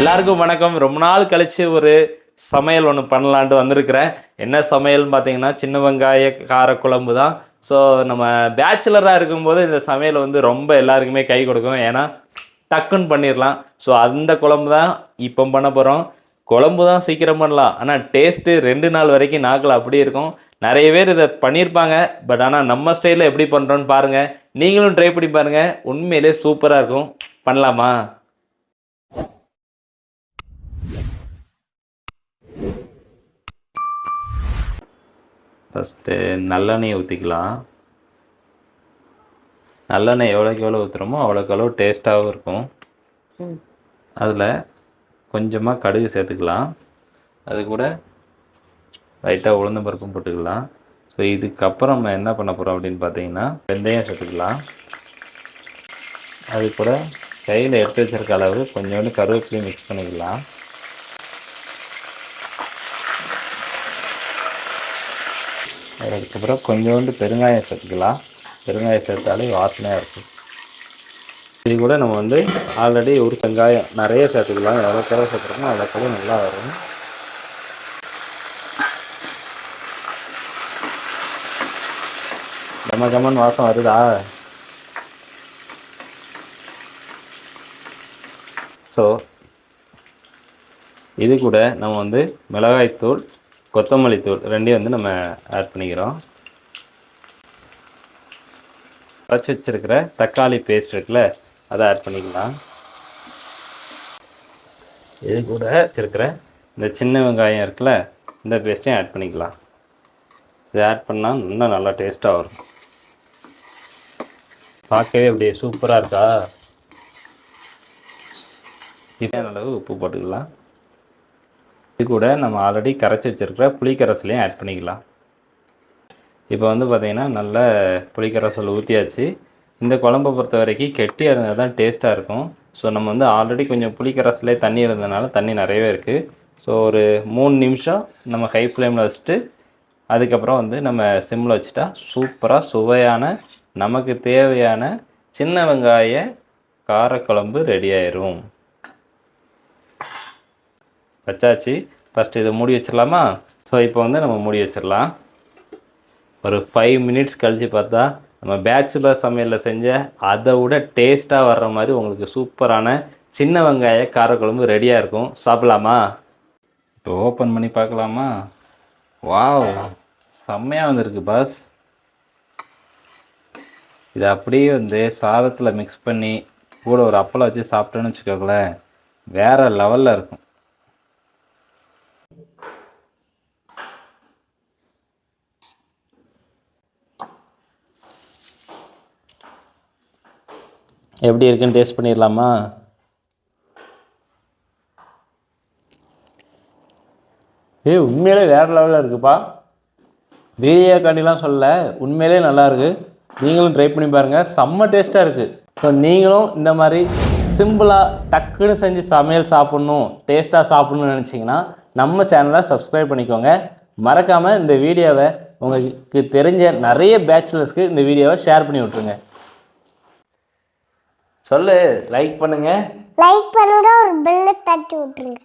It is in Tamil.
எல்லாருக்கும் வணக்கம். ரொம்ப நாள் கழிச்சு ஒரு சமையல் ஒன்று பண்ணலான்ட்டு வந்திருக்கிறேன். என்ன சமையல்னு பார்த்தீங்கன்னா சின்ன வெங்காய கார குழம்பு தான். ஸோ நம்ம பேச்சுலராக இருக்கும்போது இந்த சமையல் வந்து ரொம்ப எல்லாருக்குமே கை கொடுக்கும். ஏன்னா டக்குன்னு பண்ணிடலாம் ஸோ அந்த குழம்பு தான் இப்போ பண்ண போகிறோம் குழம்பு தான் சீக்கிரம் பண்ணலாம். ஆனால் டேஸ்ட்டு ரெண்டு நாள் வரைக்கும் நாக்கில் அப்படியே இருக்கும். நிறைய பேர் இதை பண்ணியிருப்பாங்க பட் ஆனால் நம்ம ஸ்டைலில் எப்படி பண்ணுறோன்னு பாருங்கள் நீங்களும் ட்ரை பண்ணி பாருங்கள் உண்மையிலே சூப்பராக இருக்கும். பண்ணலாமா? ஃபஸ்ட்டு நல்லெண்ணெய் ஊற்றிக்கலாம் நல்லெண்ணெய் எவ்வளோக்கு எவ்வளோ ஊற்றுறோமோ அவ்வளோக்கு எவ்வளோ டேஸ்ட்டாகவும் இருக்கும். அதில் கொஞ்சமாக கடுகு சேர்த்துக்கலாம். அது கூட லைட்டாக உளுந்த பருப்பும் போட்டுக்கலாம். ஸோ இதுக்கப்புறம் நம்ம என்ன பண்ண போகிறோம் அப்படின்னு பார்த்தீங்கன்னா வெந்தயம் சேர்த்துக்கலாம். அது கூட கையில் எடுத்து வச்சிருக்க அளவு கொஞ்சோண்டு கருவேப்பிலையும் மிக்ஸ் பண்ணிக்கலாம். அதுக்கப்புறம் கொஞ்சோண்டு பெருங்காயம் சேர்த்துக்கலாம். பெருங்காயம் சேர்த்தாலே வாசனையாக இருக்கும். இது கூட நம்ம வந்து ஆல்ரெடி ஒரு வெங்காயம் நிறைய சேர்த்துக்கலாம். எவ்வளோ தேவை சேர்த்துருக்கோமோ அதை கூட நல்லா வரும். கம கமன் வாசம் வருதா? ஸோ இது கூட நம்ம வந்து மிளகாய்த்தூள் கொத்தமல்லி தூள் ரெண்டையும் வந்து நம்ம ஆட் பண்ணிக்கிறோம். அரைச்சி வச்சுருக்கிற தக்காளி பேஸ்ட் இருக்குல்ல அதை ஆட் பண்ணிக்கலாம். இது கூட வச்சுருக்கிற இந்த சின்ன வெங்காயம் இருக்குல்ல இந்த பேஸ்ட்டையும் ஆட் பண்ணிக்கலாம். இதை ஆட் பண்ணால் இன்னும் நல்லா டேஸ்ட்டாக வரும். பார்க்கவே அப்படியே சூப்பராக இருக்கா? இதே அளவு உப்பு போட்டுக்கலாம். இது கூட நம்ம ஆல்ரெடி கரைச்சி வச்சிருக்கிற புளிக்கரைசலையும் ஆட் பண்ணிக்கலாம். இப்போ வந்து பார்த்திங்கன்னா நல்ல புளிக்கரைசல் ஊற்றியாச்சு இந்த குழம்பை பொறுத்த வரைக்கும் கெட்டியாக இருந்தால் தான் டேஸ்ட்டாக இருக்கும். ஸோ நம்ம வந்து ஆல்ரெடி கொஞ்சம் புளிக்கரைசலே தண்ணி இருந்ததுனால தண்ணி நிறையவே இருக்குது ஸோ ஒரு மூணு நிமிஷம் நம்ம ஹை ஃப்ளேமில் வச்சுட்டு அதுக்கப்புறம் வந்து நம்ம சிம்மில் வச்சுட்டா சூப்பராக சுவையான நமக்கு தேவையான சின்ன வெங்காய காரக்குழம்பு ரெடி ஆயிரும். வச்சாச்சு. ஃபஸ்ட்டு இதை மூடி வச்சிடலாமா? ஸோ இப்போ வந்து நம்ம மூடி வச்சிடலாம். ஒரு ஃபைவ் மினிட்ஸ் கழித்து பார்த்தா நம்ம பேச்சுலர் சமையலில் செஞ்ச அதை விட டேஸ்ட்டாக வர்ற மாதிரி உங்களுக்கு சூப்பரான சின்ன வெங்காய காரக்குழம்பு ரெடியாக இருக்கும். சாப்பிட்லாமா? இப்போ ஓப்பன் பண்ணி பார்க்கலாமா? வாவ் செம்மையாக வந்திருக்கு பாஸ் இதை அப்படியே வந்து சாதத்தில் மிக்ஸ் பண்ணி கூட ஒரு அப்பளம் வச்சு சாப்பிட்டோன்னு வச்சுக்கோங்களேன். வேறு லெவலில் இருக்கும். எப்படி இருக்குன்னு டேஸ்ட் பண்ணிடலாமா? ஏய் உண்மையிலே வேறு லெவலில் இருக்குப்பா. வீடியோ காண்டிலாம் சொல்ல உண்மையிலே நல்லாயிருக்கு நீங்களும் ட்ரை பண்ணி பாருங்கள் செம்ம டேஸ்ட்டாக இருக்குது ஸோ நீங்களும் இந்த மாதிரி சிம்பிளாக டக்குன்னு செஞ்சு சமையல் சாப்பிட்ணும் டேஸ்ட்டாக சாப்பிட்ணுன்னு நினச்சிங்கன்னா நம்ம சேனலை சப்ஸ்கிரைப் பண்ணிக்கோங்க. மறக்காமல் இந்த வீடியோவை உங்களுக்கு தெரிஞ்ச நிறைய பேச்சுலர்ஸ்க்கு இந்த வீடியோவை ஷேர் பண்ணி விட்ருங்க சொல்லு லைக் பண்ணுங்க. லைக் பண்ணுங்க ஒரு பெல்ல தட்டி விட்டுருங்க.